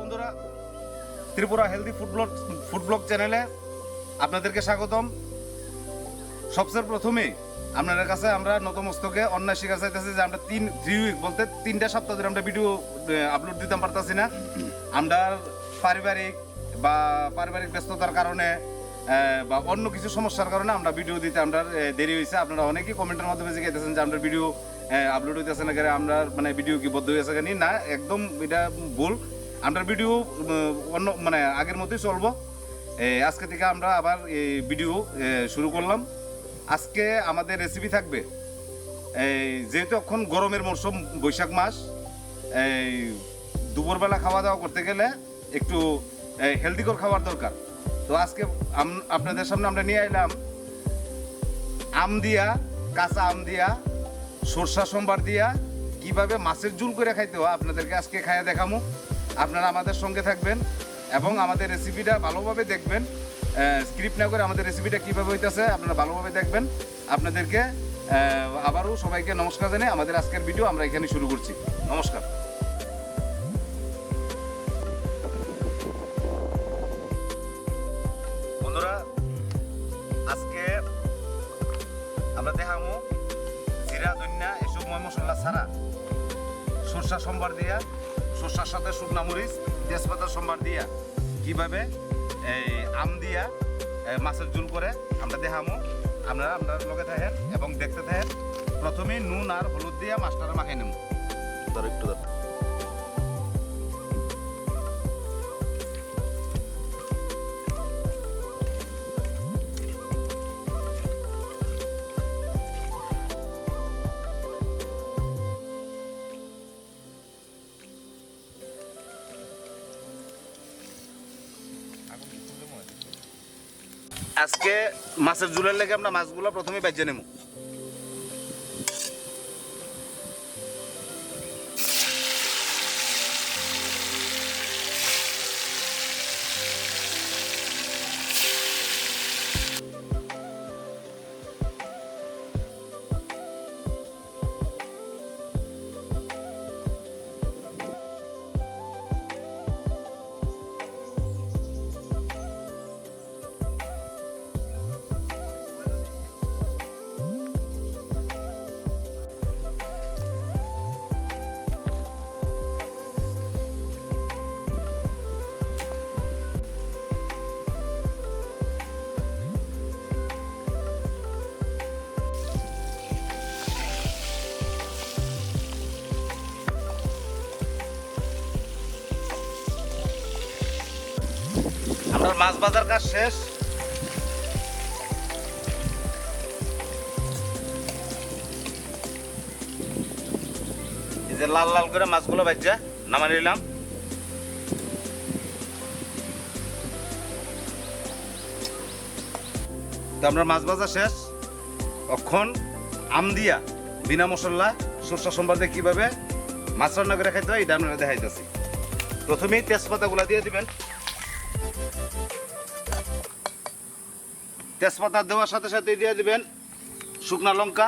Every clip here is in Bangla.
বন্ধুরা। Tripura healthy food blog food blog চ্যানেলে আপনাদেরকে স্বাগতম। সবচেয়ে প্রথমে আপনাদের কাছে আমরা নতমস্তকে অন্যায় শিকার চাইতেছি যে আমরা তিন থ্রি উইক বলতে তিনটা সপ্তাহ ধরে আমরা ভিডিও আপলোড দিতে পারতাছি না। আমরা পারিবারিক বা পারিবারিক ব্যস্ততার কারণে বা অন্য কিছু সমস্যার কারণে আমরা ভিডিও দিতে আমরা দেরি হয়েছে। আপনারা অনেকেই কমেন্টের মাধ্যমে জিজ্ঞাসেন যে আমরা ভিডিও আপলোড হইতেছে না কেন? আমরা মানে ভিডিও কি বদ্ধ হয়েছে কেন? না, একদম এটা ভুল। আমরা ভিডিও অন্য মানে আগের মতোই চলবো। আজকে থেকে আমরা আবার এই ভিডিও শুরু করলাম। আজকে আমাদের রেসিপি থাকবে এই যেহেতু এখন গরমের মরশুম বৈশাখ মাস এই দুপুরবেলা খাওয়া দাওয়া করতে গেলে একটু হেলদিকর খাওয়ার দরকার। তো আজকে আপনাদের সামনে আমরা নিয়ে এলাম আম দিয়া, কাঁচা আম দিয়া, সরষা, সোমবার দিয়া, কীভাবে মাছের ঝুল করে খাইতে হয় আপনাদেরকে আজকে খাইয়া দেখামু। আপনারা আমাদের সঙ্গে থাকবেন এবং আমাদের রেসিপিটা ভালোভাবে দেখবেন। স্ক্রিপ্ট না করে আমাদের রেসিপিটা কীভাবে হইতেছে আপনারা ভালোভাবে দেখবেন। আপনাদেরকে আবারও সবাইকে নমস্কার জানিয়ে আমাদের আজকের ভিডিও আমরা এখানে শুরু করছি। নমস্কার। বন্ধুরা, আজকে আমরা জিরা এসব ছাড়া। সরষা, সম্বার দিয়া সরষার সাথে শুকনা মরিচ তেজপাতা সোমবার দিয়া। কীভাবে? এই আম দিয়া মাছের জুল করে আমরা দেখামো। আপনারা, আপনার লগে থাকেন এবং দেখতে থাকেন। প্রথমে নুন আর হলুদ দিয়া মাছটা মাখাই নেব ধর একটু আজকে মাছের জুলের লেগে আমরা মাছগুলো প্রথমে বেজে নেব। মাছ বাজার কাজ শেষ? যে লাল লাল করে মাছগুলো বাজ্যা নামা নিলাম। তো আমরা মাছ ভাজা শেষ। অক্ষণ আম দিয়া, বিনা মশলা, সরষা সম্বাদ কীভাবে মাছ রান্না করে খাইতে হয়, এটা আপনারা দেখাইতেছি। প্রথমেই তেজপাতাগুলা দিয়ে দিবেন। তেজপাতা দেওয়ার সাথে সাথে দিয়ে দিবেন শুকনা লঙ্কা।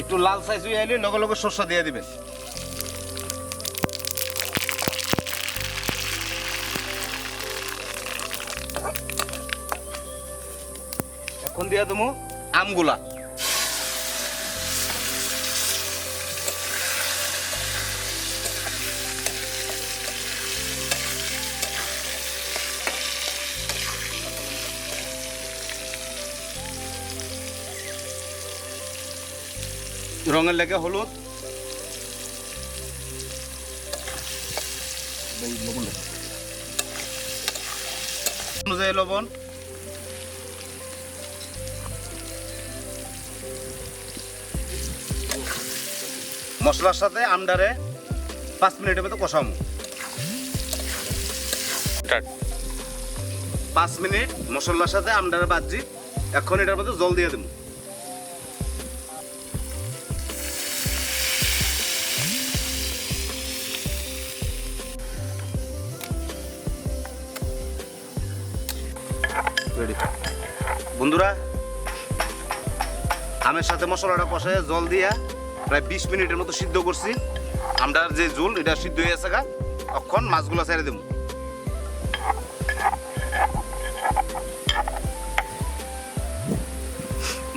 একটু লাল সাইজ হয়ে আইলে লগে লগে শস্য দিয়ে দিবেন। এখন দিয়ে দেবো আমগুলা। রঙের লেগে হলুদ। অনুযায়ী লবণ। মশলার সাথে আমডারে পাঁচ মিনিটের মতো কষামো পাঁচ মিনিট মশলার সাথে আমডারে বাজি। এখন এটার মধ্যে জল দিয়ে দেবো। বন্ধুরা, আমের সাথে মশলাটা কষায় জল দিয়া প্রায় বিশ মিনিটের মতো সিদ্ধ করছি। আমরার যে ঝোল, এটা সিদ্ধ হয়ে গেছে গা। তখন মাছগুলো ছেড়ে দেবো।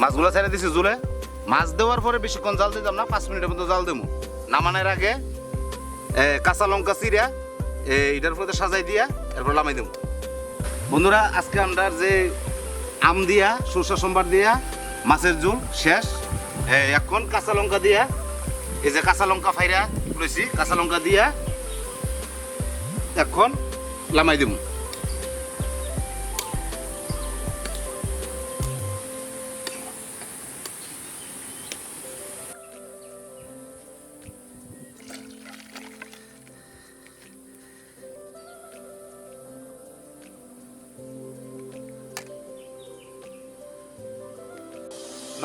মাছগুলো ছেড়ে দিছি জুলে মাছ দেওয়ার পরে বেশিক্ষণ জাল দিতাম না, পাঁচ মিনিটের মতো জাল দেবো। নামানোর আগে কাঁচা লঙ্কা চিরা এটার উপরে সাজাই দিয়া এরপর নামাই দেবো। বন্ধুরা, আজকে আমরা যে আম দিয়া, সরষা সোমবার দিয়া, মাছের ঝোল শেষ। এখন কাঁচা লঙ্কা দিয়া, এই যে কাঁচা লঙ্কা ফাইরা লইছি কাঁচা লঙ্কা দিয়া এখন লামাই দেবো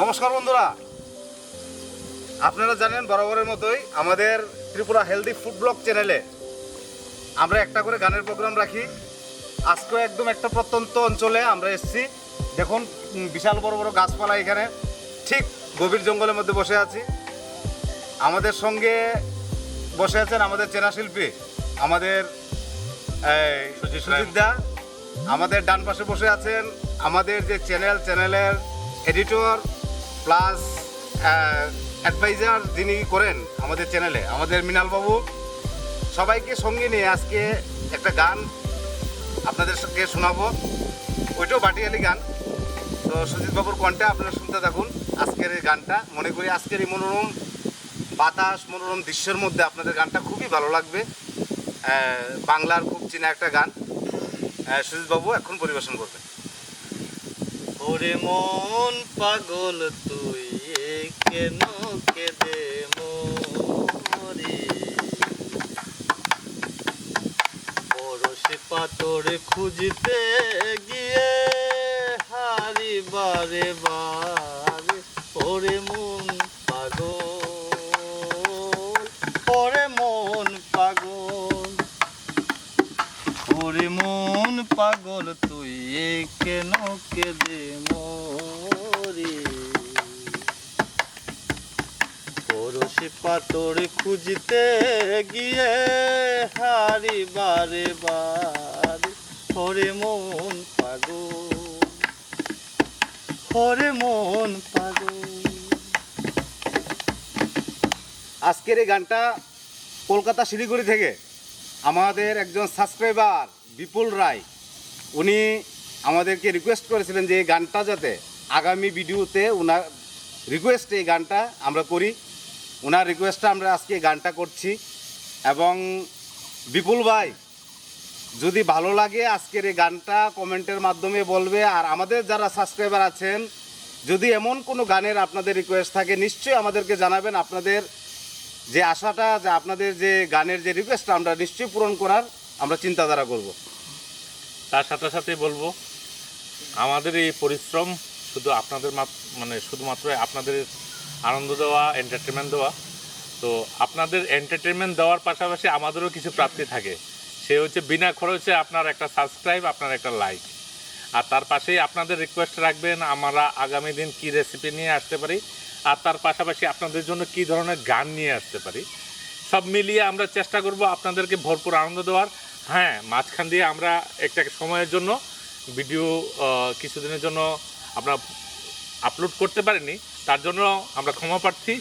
নমস্কার বন্ধুরা। আপনারা জানেন বরাবরের মতোই আমাদের ত্রিপুরা হেলদি ফুড ব্লগ চ্যানেলে আমরা একটা করে গানের প্রোগ্রাম রাখি। আজকেও একদম একটা প্রত্যন্ত অঞ্চলে আমরা এসেছি। দেখুন বিশাল বড় বড় গাছপালা এখানে। ঠিক গভীর জঙ্গলের মধ্যে বসে আছি। আমাদের সঙ্গে বসে আছেন আমাদের চেনা শিল্পী আমাদের এই, আমাদের ডান পাশে বসে আছেন আমাদের যে চ্যানেল চ্যানেলের এডিটর প্লাস অ্যাডভাইজার যিনি করেন আমাদের চ্যানেলে আমাদের মৃণাল বাবু সবাইকে সঙ্গে নিয়ে আজকে একটা গান আপনাদের সঙ্গে শোনাবো। ওইটাও বাটিয়ালি গান। তো সুজিত বাবুর কণ্ঠে আপনারা শুনতে থাকুন। আজকের এই গানটা মনে করি আজকের এই মনোরম বাতাস মনোরম দৃশ্যের মধ্যে আপনাদের গানটা খুবই ভালো লাগবে। বাংলার খুব চেনা একটা গান। আহ, সুজিত বাবু এখন পরিবেশন করবেন। ওরে মন পাগল তুই কেন কেদে মরে। পরশে পাথর খুঁজতে গিয়ে হারি বারে বারে ওরে মন পাগল, তুই কেন কেঁদে মরে? পরশে পাতর খুঁজতে গিয়ে হারি বারে। বারে ওরে মন পাগল, হরে মন পাগল। আজকের এই গানটা কলকাতা শিলিগুড়ি থেকে আমাদের একজন সাবস্ক্রাইবার বিপুল রায়, উনি আমাদেরকে রিকোয়েস্ট করেছিলেন যে এই গানটা যাতে আগামী ভিডিওতে ওনার রিকোয়েস্ট এই গানটা আমরা করি। ওনার রিকোয়েস্টটা আমরা আজকে গানটা করছি। এবং বিপুল ভাই, যদি ভালো লাগে আজকের এই গানটা কমেন্টের মাধ্যমে বলবে। আর আমাদের যারা সাবস্ক্রাইবার আছেন, যদি এমন কোনো গানের আপনাদের রিকোয়েস্ট থাকে, নিশ্চয়ই আমাদেরকে জানাবেন। আপনাদের যে আশাটা, যে আপনাদের যে গানের যে রিকোয়েস্টটা আমরা নিশ্চয়ই পূরণ করার আমরা চিন্তাধারা করব। তার সাথে সাথে বলব, আমাদের এই পরিশ্রম শুধু আপনাদের মানে শুধুমাত্র আপনাদের আনন্দ দেওয়া এন্টারটেনমেন্ট দেওয়া, তো আপনাদের এন্টারটেনমেন্ট দেওয়ার পাশাপাশি আমাদেরও কিছু প্রাপ্তি থাকে। সে হচ্ছে বিনা খরচে আপনার একটা সাবস্ক্রাইব আপনার একটা লাইক আর তার পাশেই আপনাদের রিকোয়েস্ট রাখবেন, আমরা আগামী দিন কি রেসিপি নিয়ে আসতে পারি, আর তার পাশাপাশি আপনাদের জন্য কি ধরনের গান নিয়ে আসতে পারি। সব মিলিয়ে আমরা চেষ্টা করব আপনাদেরকে ভরপুর আনন্দ দেওয়ার। হ্যাঁ মাঝখান দিয়ে আমরা একটা সময়ের জন্য ভিডিও কিছুদিনের জন্য আমরা আপলোড করতে পারিনি, তার জন্য আমরা ক্ষমা প্রার্থী।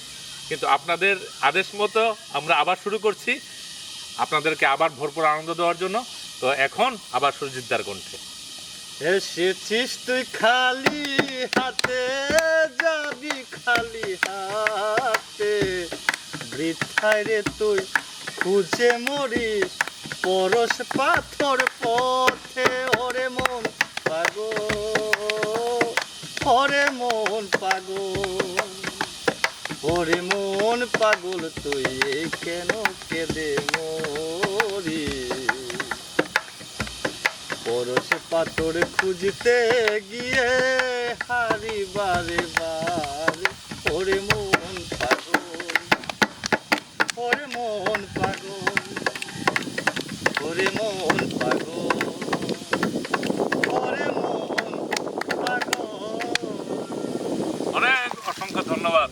কিন্তু আপনাদের আদেশ মতো আমরা আবার শুরু করছি, আপনাদেরকে আবার ভরপুর আনন্দ দেওয়ার জন্য। তো এখন আবার সুরজিৎদার কণ্ঠে। এসেছিস তুই খালি হাতে, যাবি খালি হাতে। বৃথায় রে তুই। খুঁজে মরিস, পরশ পাথর পথে। ওরে মন পাগল, ওরে মন পাগল। ওরে মন পাগল, তুই কেন কেঁদে মরিস? পরশ পাথর খুঁজতে গিয়ে হারি বারে বারে। ওরে মন অনেক অসংখ্য ধন্যবাদ।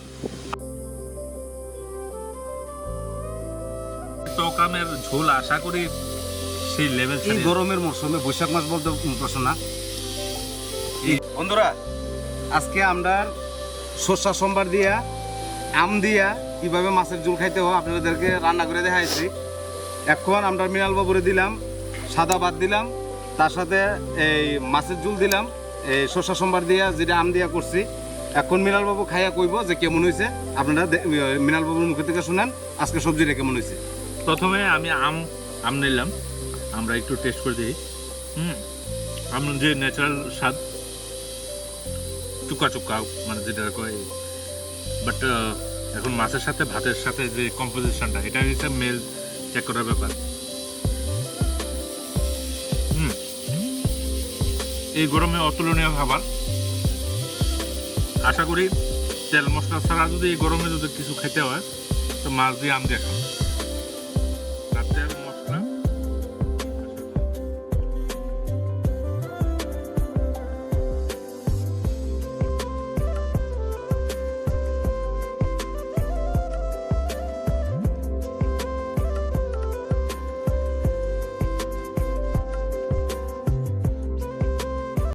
ঝোল আশা করি সেই লেভেল গরমের মরশুমে বৈশাখ বলতে আজকে আমরা শস্যা দিয়া আম দিয়া কীভাবে মাছের ঝোল খাইতে হয় আপনাদেরকে রান্না করে দেখাইছি। এখন আমরা মিনাল বাবুরে দিলাম, সাদা ভাত দিলাম, তার সাথে এই মাছের ঝোল দিলাম, এই শসা সোমবার দিয়া যেটা আম দিয়া করছি। এখন মিনাল বাবু খাইয়া কইব যে কেমন হয়েছে আপনারা মিনাল বাবুর মুখে থেকে শুনেন, আজকে সবজিটা কেমন হয়েছে প্রথমে আমি আম আম নিলাম। আমরা একটু টেস্ট করে দিই হুম, আম যে ন্যাচারাল স্বাদ, চুকা চুকা মানে যেটা কয় বাট এখন মাছের সাথে, ভাতের সাথে যে কম্পোজিশনটা এটা হচ্ছে মেল চেক করার ব্যাপার। হুম। এই গরমে অতুলনীয় খাবার। আশা করি তেল মশলা ছাড়া যদি এই গরমে যদি কিছু খেতে হয়, তো মাছ দিয়ে আম দিয়ে